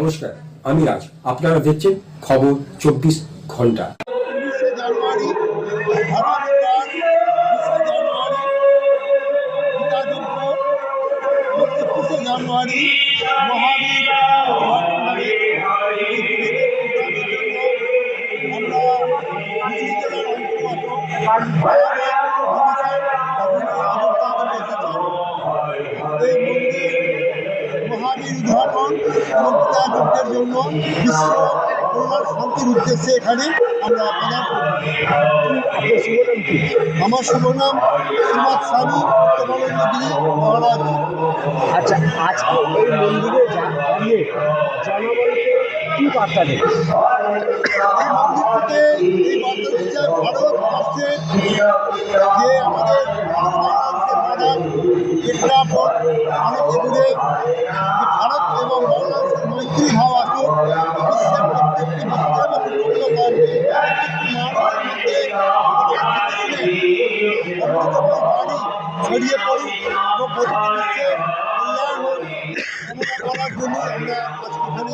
নমস্কার আমি রাজ। আপনারা দেখছেন খবর চব্বিশ ঘণ্টা। জানুয়ারি মহাবীর উদাহরণ এবং যুদ্ধের জন্য বিশ্ব কল্যাণ শান্তির উদ্দেশ্যে এখানে আমরা প্রদান আমার শুভ নাম শ্রীমৎ স্বামী মহারাজ। আচ্ছা আজকে এই মন্দিরে যা- জনগণকে কি বার্তা দেবে এই মন্দির থেকে এই বার্তা দিচ্ছে ভারতবর্ষে যে আমাদের বর্ডার প্রেক্ষাপট অনেকে দূরে ভারত এবং বাংলাদেশের মৈত্রী আসুক বিশ্বের প্রত্যেকটি বিশ্বের বা প্রত্যেকটি প্রত্যেকটি মানুষের মধ্যে অমৃতময় বাণী ছড়িয়ে পড়ুক এবং প্রতিটি বিশ্বের কল্যাণ হোক করার জন্য আমরা আজকে এখানে